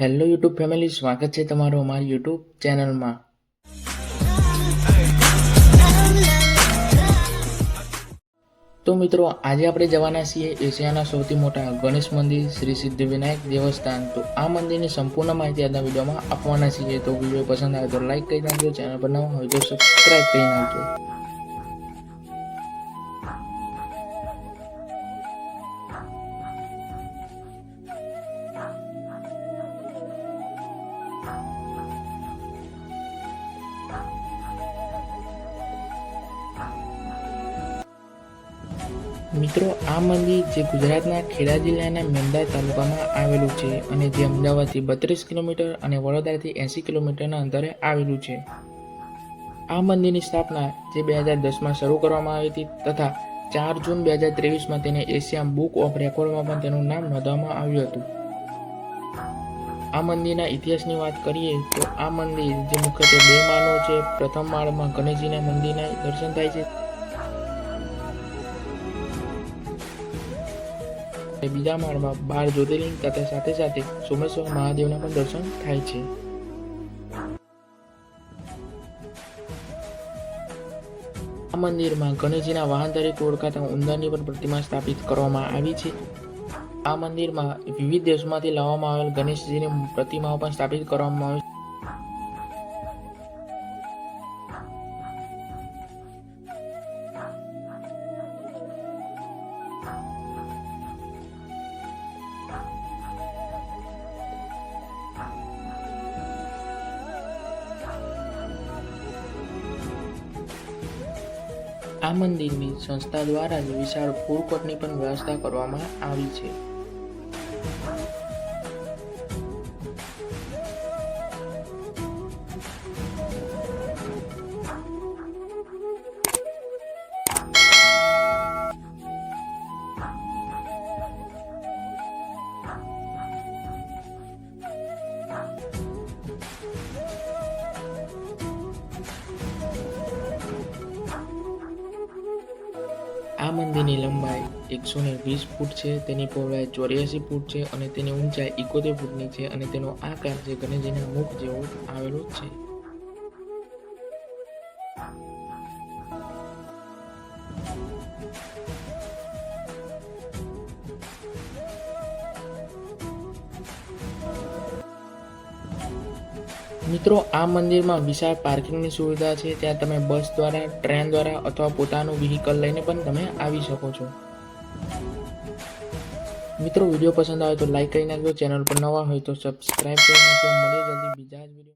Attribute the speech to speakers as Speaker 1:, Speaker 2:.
Speaker 1: Hello YouTube family સ્વાગત છે તમારું અમારી યુટ્યુબ ચેનલમાં તો મિત્રો, આજે આપણે જવાના છીએ એશિયાના સૌથી મોટા ગણેશ મંદિર, શ્રી સિદ્ધિવિનાયક દેવસ્થાન. તો આ મંદિરની સંપૂર્ણ માહિતી આજના વિડીયોમાં આપવાના છીએ. તો વીડિયો પસંદ આવે તો લાઈક કરી નાખજો, ચેનલ પર નવા હોય તો સબસ્ક્રાઈબ કરી નાખજો. મિત્રો, આ મંદિર જે ગુજરાતના ખેડા જિલ્લાના મેંદા તાલુકામાં આવેલું છે અને જે અમદાવાદથી બત્રીસ કિલોમીટર અને વડોદરાથી એંસી કિલોમીટરના અંતરે આવેલું છે. આ મંદિરની સ્થાપના જે બે હજાર દસમાં શરૂ કરવામાં આવી હતી તથા ચાર જૂન બે હજાર ત્રેવીસમાં તેને એશિયા બુક ઓફ રેકોર્ડમાં પણ તેનું નામ નોંધવામાં આવ્યું હતું. આ મંદિરના ઇતિહાસની વાત કરીએ તો આ મંદિર જે મુખ્યત્વે બે માળનું છે. પ્રથમ માળમાં ગણેશજીના મંદિરના દર્શન થાય છે. બીજા માળમાં બાર જ્યોતિર્લિંગ તથા સાથે સાથે સોમેશ્વર મહાદેવના પણ દર્શન થાય છે. આ મંદિરમાં ગણેશજીના વાહન તરીકે ઓળખાતા ઉંદરની પણ પ્રતિમા સ્થાપિત કરવામાં આવી છે. આ મંદિરમાં વિવિધ દેશોમાંથી લાવવામાં આવેલ ગણેશજીની પ્રતિમાઓ પણ સ્થાપિત કરવામાં આવી છે આ મંદિરની સંસ્થા દ્વારા જ વિશાળ ફૂડ કોર્ટની પણ વ્યવસ્થા કરવામાં આવી છે. આ મંદિરની લંબાઈ એકસો ને વીસ ફૂટ છે, તેની પહોળાઈ ચોર્યાસી ફૂટ છે અને તેની ઊંચાઈ એકોતેર ફૂટની છે અને તેનો આકાર જે ગણેશજીના મુખ જેવો આવેલો છે. મિત્રો, આ મંદિરમાં વિશાળ પાર્કિંગની સુવિધા છે. ત્યાં તમે બસ દ્વારા, ટ્રેન દ્વારા અથવા પોતાનું વ્હીકલ લઈને પણ તમે આવી શકો છો. મિત્રો, વીડિયો પસંદ આવે તો લાઈક કરી નાખજો. ચેનલ પર નવા હોય તો સબસ્ક્રાઈબ કરી નાખજો. મળીએ જલ્દી બીજા જ વીડિયો